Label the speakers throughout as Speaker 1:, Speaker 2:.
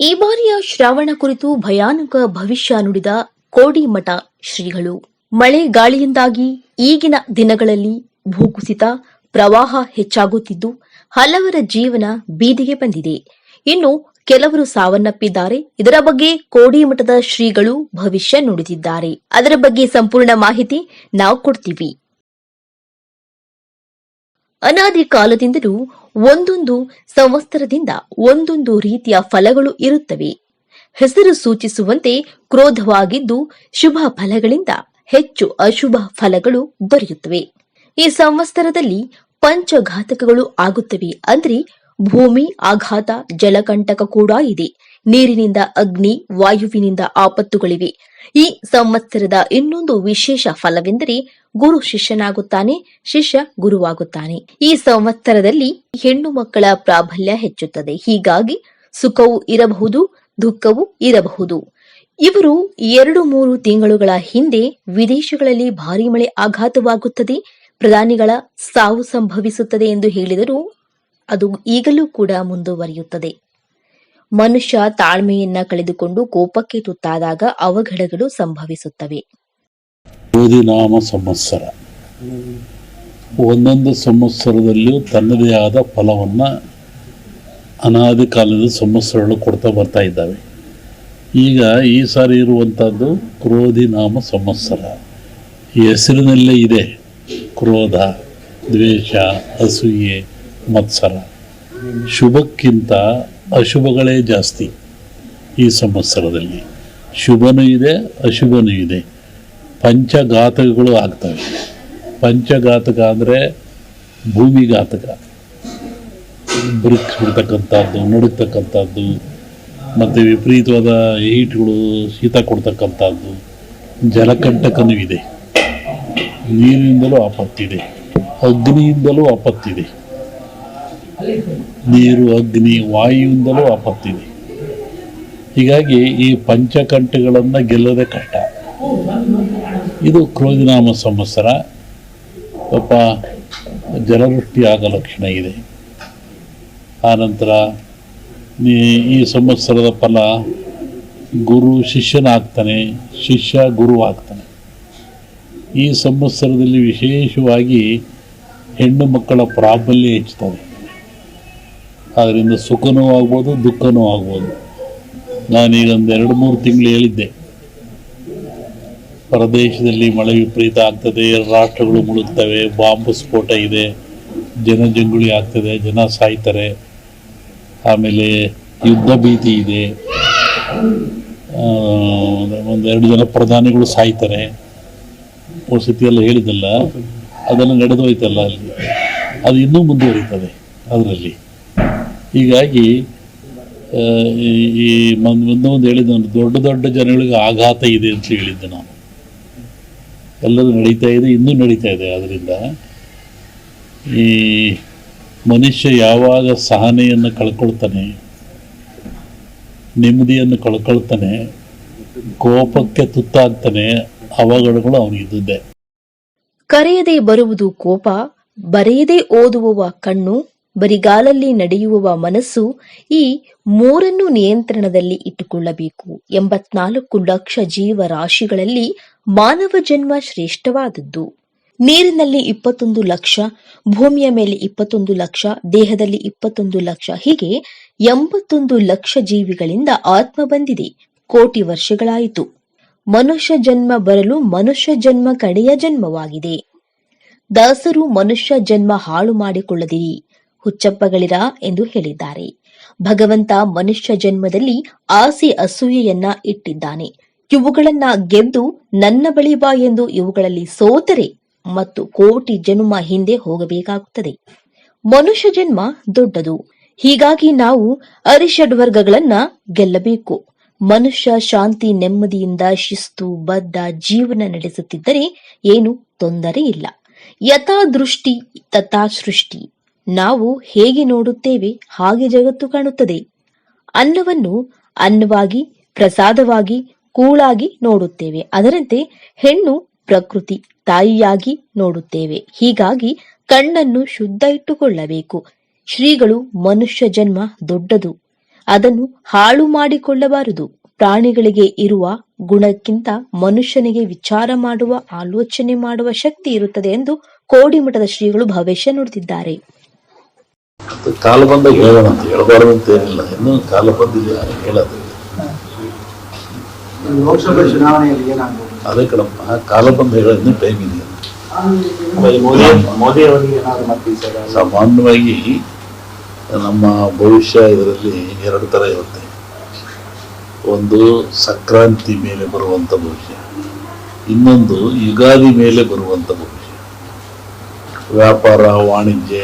Speaker 1: ಈ ಬಾರಿಯ ಶ್ರಾವಣ ಕುರಿತು ಭಯಾನಕ ಭವಿಷ್ಯ ನುಡಿದ ಕೋಡಿಮಠ ಶ್ರೀಗಳು. ಮಳೆ ಗಾಳಿಯಿಂದಾಗಿ ಈಗಿನ ದಿನಗಳಲ್ಲಿ ಭೂಕುಸಿತ, ಪ್ರವಾಹ ಹೆಚ್ಚಾಗುತ್ತಿದ್ದು, ಹಲವರ ಜೀವನ ಬೀದಿಗೆ ಬಂದಿದೆ. ಇನ್ನು ಕೆಲವರು ಸಾವನ್ನಪ್ಪಿದ್ದಾರೆ. ಇದರ ಬಗ್ಗೆ ಕೋಡಿಮಠದ ಶ್ರೀಗಳು ಭವಿಷ್ಯ ನುಡಿದಿದ್ದಾರೆ. ಅದರ ಬಗ್ಗೆ ಸಂಪೂರ್ಣ ಮಾಹಿತಿ ನಾವು ಕೊಡ್ತೀವಿ. ಅನಾದಿ ಕಾಲದಿಂದಲೂ ಒಂದೊಂದು ಸಂವತ್ಸರದಿಂದ ಒಂದೊಂದು ರೀತಿಯ ಫಲಗಳು ಇರುತ್ತವೆ. ಹೆಸರು ಸೂಚಿಸುವಂತೆ ಕ್ರೋಧವಾಗಿದ್ದು ಶುಭ ಫಲಗಳಿಂದ ಹೆಚ್ಚು ಅಶುಭ ಫಲಗಳು ದೊರೆಯುತ್ತವೆ. ಈ ಸಂವತ್ಸರದಲ್ಲಿ ಪಂಚಘಾತಕಗಳು ಆಗುತ್ತವೆ ಅಂದ್ರೆ ಭೂಮಿ, ಆಘಾತ, ಜಲಕಂಟಕ ಕೂಡ ಇದೆ. ನೀರಿನಿಂದ ಅಗ್ನಿ, ವಾಯುವಿನಿಂದ ಆಪತ್ತುಗಳಿವೆ. ಈ ಸಂವತ್ಸರದ ಇನ್ನೊಂದು ವಿಶೇಷ ಫಲವೆಂದರೆ ಗುರು ಶಿಷ್ಯನಾಗುತ್ತಾನೆ, ಶಿಷ್ಯ ಗುರುವಾಗುತ್ತಾನೆ. ಈ ಸಂವತ್ಸರದಲ್ಲಿ ಹೆಣ್ಣು ಮಕ್ಕಳ ಪ್ರಾಬಲ್ಯ ಹೆಚ್ಚುತ್ತದೆ. ಹೀಗಾಗಿ ಸುಖವೂ ಇರಬಹುದು, ದುಃಖವೂ ಇರಬಹುದು. ಇವರು ಎರಡು ಮೂರು ತಿಂಗಳುಗಳ ಹಿಂದೆ ವಿದೇಶಗಳಲ್ಲಿ ಭಾರಿ ಮಳೆ ಆಘಾತವಾಗುತ್ತದೆ, ಪ್ರಧಾನಿಗಳ ಸಾವು ಸಂಭವಿಸುತ್ತದೆ ಎಂದು ಹೇಳಿದರೂ ಅದು ಈಗಲೂ ಕೂಡ ಮುಂದುವರಿಯುತ್ತದೆ. ಮನುಷ್ಯ ತಾಳ್ಮೆಯನ್ನ ಕಳೆದುಕೊಂಡು ಕೋಪಕ್ಕೆ ತುತ್ತಾದಾಗ ಅವಘಡಗಳು ಸಂಭವಿಸುತ್ತವೆ.
Speaker 2: ಬೋಧಿನಾಮ ಸಂವತ್ಸರ. ಒಂದೊಂದು ಸಂವತ್ಸರದಲ್ಲಿಯೂ ತನ್ನದೇ ಆದ ಫಲವನ್ನು ಅನಾದಿ ಕಾಲದ ಸಂವತ್ಸರಗಳು ಕೊಡ್ತಾ ಬರ್ತಾ ಇದ್ದಾವೆ. ಈಗ ಈ ಸಾರಿ ಇರುವಂಥದ್ದು ಕ್ರೋಧಿನಾಮ ಸಂವತ್ಸರ. ಹೆಸರಿನಲ್ಲೇ ಇದೆ. ಕ್ರೋಧ, ದ್ವೇಷ, ಅಸೂಯೆ ಮತ್ಸರ. ಶುಭಕ್ಕಿಂತ ಅಶುಭಗಳೇ ಜಾಸ್ತಿ ಈ ಸಂವತ್ಸರದಲ್ಲಿ. ಶುಭನೂ ಇದೆ, ಅಶುಭನೂ ಇದೆ. ಪಂಚಘಾತಕಗಳು ಆಗ್ತವೆ. ಪಂಚಘಾತಕ ಅಂದರೆ ಭೂಮಿಘಾತಕ. ಬ್ರಿಕ್ಸ್ ಬಿಡ್ತಕ್ಕಂಥದ್ದು ನಡುಕ್ತಕ್ಕಂಥದ್ದು ಮತ್ತು ವಿಪರೀತವಾದ ಹೀಟ್ಗಳು, ಶೀತ ಕೊಡ್ತಕ್ಕಂಥದ್ದು, ಜಲಕಂಟಕನೂ ಇದೆ. ನೀರಿನಿಂದಲೂ ಆಪತ್ತಿದೆ. ಅಗ್ನಿಯಿಂದಲೂ ಆಪತ್ತಿದೆ. ನೀರು, ಅಗ್ನಿ ವಾಯುವಿಂದಲೂ ಆಪತ್ತಿದೆ. ಹೀಗಾಗಿ ಈ ಪಂಚಕಂಠಗಳನ್ನು ಗೆಲ್ಲದೆ ಕಷ್ಟ. ಇದು ಕ್ರೋಧಿನಾಮ ಸಂವತ್ಸರ. ಪಾಪ ಜಲವೃಷ್ಟಿ ಆಗ ಲಕ್ಷಣ ಇದೆ. ಆನಂತರ ಈ- ಸಂವತ್ಸರದ ಫಲ ಗುರು ಶಿಷ್ಯನಾಗ್ತಾನೆ, ಶಿಷ್ಯ ಗುರು ಆಗ್ತಾನೆ. ಈ ಸಂವತ್ಸರದಲ್ಲಿ ವಿಶೇಷವಾಗಿ ಹೆಣ್ಣು ಮಕ್ಕಳ ಪ್ರಾಬಲ್ಯ ಹೆಚ್ಚುತ್ತದೆ. ಅದರಿಂದ ಸುಖನೂ ಆಗ್ಬೋದು, ದುಃಖನೂ ಆಗ್ಬೋದು. ನಾನೀಗ ಒಂದು ಎರಡು ಮೂರು ತಿಂಗಳು ಹೇಳಿದ್ದೆ. ಪ್ರದೇಶದಲ್ಲಿ ಮಳೆ ವಿಪರೀತ ಆಗ್ತದೆ, ರಾಷ್ಟ್ರಗಳು ಮುಳುಗ್ತವೆ, ಬಾಂಬ್ ಸ್ಫೋಟ ಇದೆ ಜನಜಂಗುಳಿ ಆಗ್ತದೆ, ಜನ ಸಾಯ್ತಾರೆ. ಆಮೇಲೆ ಯುದ್ಧ ಭೀತಿ ಇದೆ. ಒಂದೆರಡು ಜನ ಪ್ರಧಾನಿಗಳು ಸಾಯ್ತಾರೆ. ವಸತಿ ಎಲ್ಲ ಹೇಳಿದಲ್ಲ ಅದೆಲ್ಲ ನಡೆದು ಹೋಯ್ತಲ್ಲ ಅಲ್ಲಿ. ಅದು ಇನ್ನೂ ಮುಂದುವರಿತದೆ, ಅದರಲ್ಲಿ. ಹೀಗಾಗಿ ಈ- ಈ ಮುಂದೊಂದು ಮುಂದೆ ಒಂದು ಹೇಳಿದ್ದೆ ದೊಡ್ಡ ದೊಡ್ಡ ಜನಗಳಿಗೆ ಆಘಾತ ಇದೆ ಅಂತ ಹೇಳಿದ್ದೆ ನಾನು ಎಲ್ಲರೂ ನಡೀತಾ ಇದೆ, ಇನ್ನೂ ನಡೀತಾ ಇದೆ. ಆದ್ದರಿಂದ ಈ ಮನುಷ್ಯ ಯಾವಾಗ ಸಹನೆಯನ್ನು ಕಳ್ಕೊಳ್ತಾನೆ, ನೆಮ್ಮದಿಯನ್ನು ಕಳ್ಕೊಳ್ತಾನೆ, ಕೋಪಕ್ಕೆ ತುತ್ತಾಗ್ತಾನೆ, ಅವಘಡಗಳು ಅವನಿದ್ದೇ
Speaker 1: ಕರೆಯದೆ ಬರುವುದು ಕೋಪ, ಬರೆಯದೆ ಓದುವ ಕಣ್ಣು ಬರಿಗಾಲಲ್ಲಿ ನಡೆಯುವವ ಮನಸ್ಸು ಈ ಮೂರನ್ನು ನಿಯಂತ್ರಣದಲ್ಲಿ ಇಟ್ಟುಕೊಳ್ಳಬೇಕು. ಎಂಬತ್ನಾಲ್ಕು ಲಕ್ಷ ಜೀವ ರಾಶಿಗಳಲ್ಲಿ ಮಾನವ ಜನ್ಮ ಶ್ರೇಷ್ಠವಾದದ್ದು. ನೀರಿನಲ್ಲಿ ಇಪ್ಪತ್ತೊಂದು ಲಕ್ಷ, ಭೂಮಿಯ ಮೇಲೆ ಇಪ್ಪತ್ತೊಂದು ಲಕ್ಷ, ದೇಹದಲ್ಲಿ ಇಪ್ಪತ್ತೊಂದು ಲಕ್ಷ, ಹೀಗೆ ಎಂಬತ್ತೊಂದು ಲಕ್ಷ ಜೀವಿಗಳಿಂದ ಆತ್ಮ ಬಂದಿದೆ. ಕೋಟಿ ವರ್ಷಗಳಾಯಿತು. ಮನುಷ್ಯ ಜನ್ಮ ಬರಲು ಮನುಷ್ಯ ಜನ್ಮ ಕಡೆಯ ಜನ್ಮವಾಗಿದೆ. ದಾಸರು ಮನುಷ್ಯ ಜನ್ಮ ಹಾಳು ಮಾಡಿಕೊಳ್ಳದಿರಿ. ಹುಚ್ಚಪ್ಪಗಳಿರ ಎಂದು ಹೇಳಿದ್ದಾರೆ. ಭಗವಂತ ಮನುಷ್ಯ ಜನ್ಮದಲ್ಲಿ ಆಸೆ ಅಸೂಯೆಯನ್ನ ಇಟ್ಟಿದ್ದಾನೆ. ಇವುಗಳನ್ನ ಗೆದ್ದು ನನ್ನ ಬಳಿ ಬಾ ಎಂದು ಇವುಗಳಲ್ಲಿ ಸೋತರೆ ಮತ್ತು ಕೋಟಿ ಜನ್ಮ ಹಿಂದೆ ಹೋಗಬೇಕಾಗುತ್ತದೆ. ಮನುಷ್ಯ ಜನ್ಮ ದೊಡ್ಡದು. ಹೀಗಾಗಿ ನಾವು ಅರಿಷಡ್ ವರ್ಗಗಳನ್ನ ಗೆಲ್ಲಬೇಕು. ಮನುಷ್ಯ ಶಾಂತಿ ನೆಮ್ಮದಿಯಿಂದ ಶಿಸ್ತು, ಬದ್ಧ ಜೀವನ ನಡೆಸುತ್ತಿದ್ದರೆ ಏನು ತೊಂದರೆ ಇಲ್ಲ. ಯಥಾ ದೃಷ್ಟಿ ತಥಾ ಸೃಷ್ಟಿ ನಾವು ಹೇಗೆ ನೋಡುತ್ತೇವೆ ಹಾಗೆ ಜಗತ್ತು ಕಾಣುತ್ತದೆ. ಅನ್ನವನ್ನು ಅನ್ನವಾಗಿ, ಪ್ರಸಾದವಾಗಿ, ಕೂಳಾಗಿ ನೋಡುತ್ತೇವೆ. ಅದರಂತೆ ಹೆಣ್ಣು ಪ್ರಕೃತಿ, ತಾಯಿಯಾಗಿ ನೋಡುತ್ತೇವೆ. ಹೀಗಾಗಿ ಕಣ್ಣನ್ನು ಶುದ್ಧ ಇಟ್ಟುಕೊಳ್ಳಬೇಕು. ಶ್ರೀಗಳು ಮನುಷ್ಯ ಜನ್ಮ ದೊಡ್ಡದು. ಅದನ್ನು ಹಾಳು ಮಾಡಿಕೊಳ್ಳಬಾರದು. ಪ್ರಾಣಿಗಳಿಗೆ ಇರುವ ಗುಣಕ್ಕಿಂತ ಮನುಷ್ಯನಿಗೆ ವಿಚಾರ ಮಾಡುವ, ಆಲೋಚನೆ ಮಾಡುವ ಶಕ್ತಿ ಇರುತ್ತದೆ ಎಂದು ಕೋಡಿಮಠದ ಶ್ರೀಗಳು ಭವಿಷ್ಯ ನುಡಿದಿದ್ದಾರೆ.
Speaker 2: ಅದು ಕಾಲ ಬಂದಾಗ ಹೇಳೋಣ ಅಂತ ಹೇಳಬಾರ್ದು ಅಂತ ಏನಿಲ್ಲ ಇನ್ನೂ ಕಾಲ ಬಂದಿದೆ ಹೇಳೋದು.
Speaker 3: ಲೋಕಸಭೆ ಚುನಾವಣೆಯಲ್ಲಿ ಏನಾಗ್ಬೋದು?
Speaker 2: ಅದೇ ಕಣಪ್ಪ ಕಾಲ ಬಂದು ಹೇಳೋದನ್ನ ಟೈಮ್ ಇದೆ.
Speaker 3: ಮೋದಿ ಅವರಿಗೆ ಏನಾದ್ರು ಮತ್ತೆ
Speaker 2: ಸಾಮಾನ್ಯವಾಗಿ ನಮ್ಮ ಭವಿಷ್ಯ ಇದರಲ್ಲಿ ಎರಡು ತರ ಇರುತ್ತೆ. ಒಂದು ಸಂಕ್ರಾಂತಿ ಮೇಲೆ ಬರುವಂತ ಭವಿಷ್ಯ ಇನ್ನೊಂದು ಯುಗಾದಿ ಮೇಲೆ ಬರುವಂತ ಭವಿಷ್ಯ. ವ್ಯಾಪಾರ ವಾಣಿಜ್ಯ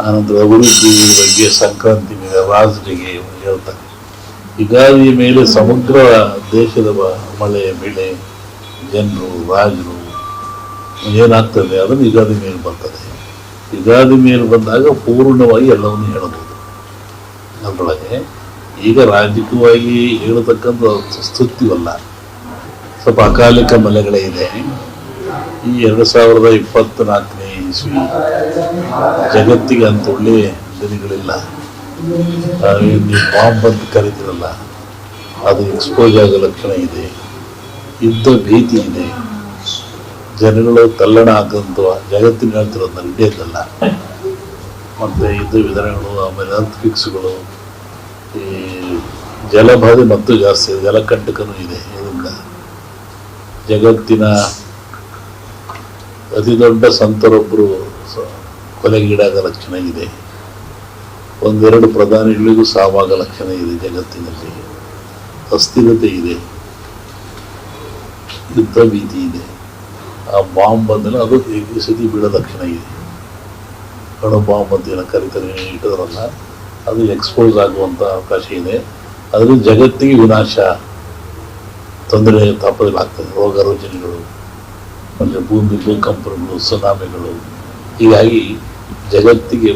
Speaker 2: ಆನಂತರ ಅಭಿವೃದ್ಧಿ ಬಗ್ಗೆ ಸಂಕ್ರಾಂತಿ ಮೇಲೆ ರಾಜರಿಗೆ ಹೇಳ್ತಾರೆ. ಯುಗಾದಿ ಮೇಲೆ ಸಮಗ್ರ ದೇಶದ ಮಳೆ ಬೆಳೆ ಜನರು, ರಾಜರು ಏನಾಗ್ತದೆ ಅದನ್ನು ಯುಗಾದಿ ಮೇಲೆ ಬರ್ತದೆ. ಯುಗಾದಿ ಮೇಲೆ ಬಂದಾಗ ಪೂರ್ಣವಾಗಿ ಎಲ್ಲವನ್ನು ಹೇಳಬಹುದು. ಅದರೊಳಗೆ ಈಗ ರಾಜಕೀಯವಾಗಿ ಹೇಳತಕ್ಕಂಥ ಸ್ತುತಿವಲ್ಲ ಸ್ವಲ್ಪ ಅಕಾಲಿಕ ಮಲೆಗಳೇ ಇದೆ. ಈ ಎರಡು ಸಾವಿರದ ಇಪ್ಪತ್ತ್ನಾಲ್ಕನೇ ಜಗತ್ತಿಗೆ ಅಂತ ಒಳ್ಳೆಯ ದಿನಗಳಿಲ್ಲ ಬಾಂಬ್ ಅಂತ ಕರಿತೀರಲ್ಲ, ಅದು ಎಕ್ಸ್ಪೋಸ್ ಆಗೋ ಲಕ್ಷಣ ಇದೆ. ಯುದ್ಧ ಭೀತಿ ಇದೆ. ಜನಗಳು ತಲ್ಲಣ ಆಗಂತ ಜಗತ್ತಿನ ಹೇಳ್ತಿರೋದು ನಾನು ಅಲ್ಲ ಮತ್ತು ಯುದ್ಧ ವಿಧಾನಗಳು, ಆಮೇಲೆ ಫಿಕ್ಸ್ಗಳು ಈ ಜಲಬಾಧೆ ಮತ್ತು ಜಾಸ್ತಿ ಜಲಕಂಟಕನೂ ಇದೆ ಇದರಿಂದ. ಜಗತ್ತಿನ ಅತಿ ದೊಡ್ಡ ಸಂತರೊಬ್ಬರು ಕೊಲೆಗೀಡಾದ ಲಕ್ಷಣ ಇದೆ. ಒಂದೆರಡು ಪ್ರಧಾನಿಗಳಿಗೂ ಸಾವಾಗ ಲಕ್ಷಣ ಇದೆ ಜಗತ್ತಿನಲ್ಲಿ. ಅಸ್ಥಿರತೆ ಇದೆ. ಯುದ್ಧ ಭೀತಿ ಇದೆ. ಆ ಬಾಂಬ್ ಬಂದರೆ ಅದು ಸತಿ ಬೀಳೋ ಲಕ್ಷಣ ಇದೆ. ಅಣು ಬಾಂಬ್ ಅಂತ ಏನೋ ಕರಿತಾರೆ ಇಟ್ಟಿದ್ರಲ್ಲ, ಅದು ಎಕ್ಸ್ಪೋಸ್ ಆಗುವಂಥ ಅವಕಾಶ ಇದೆ. ಅದರಿಂದ ಜಗತ್ತಿಗೆ ವಿನಾಶ, ತೊಂದರೆ ತಾಪದಲ್ಲಾಗ್ತದೆ ರೋಗ ರುಜಿನಗಳು. ಮತ್ತು ಭೂಮಿ ಭೂಕಂಪಗಳು ಸುನಾಮಿಗಳು ಹೀಗಾಗಿ ಜಗತ್ತಿಗೆ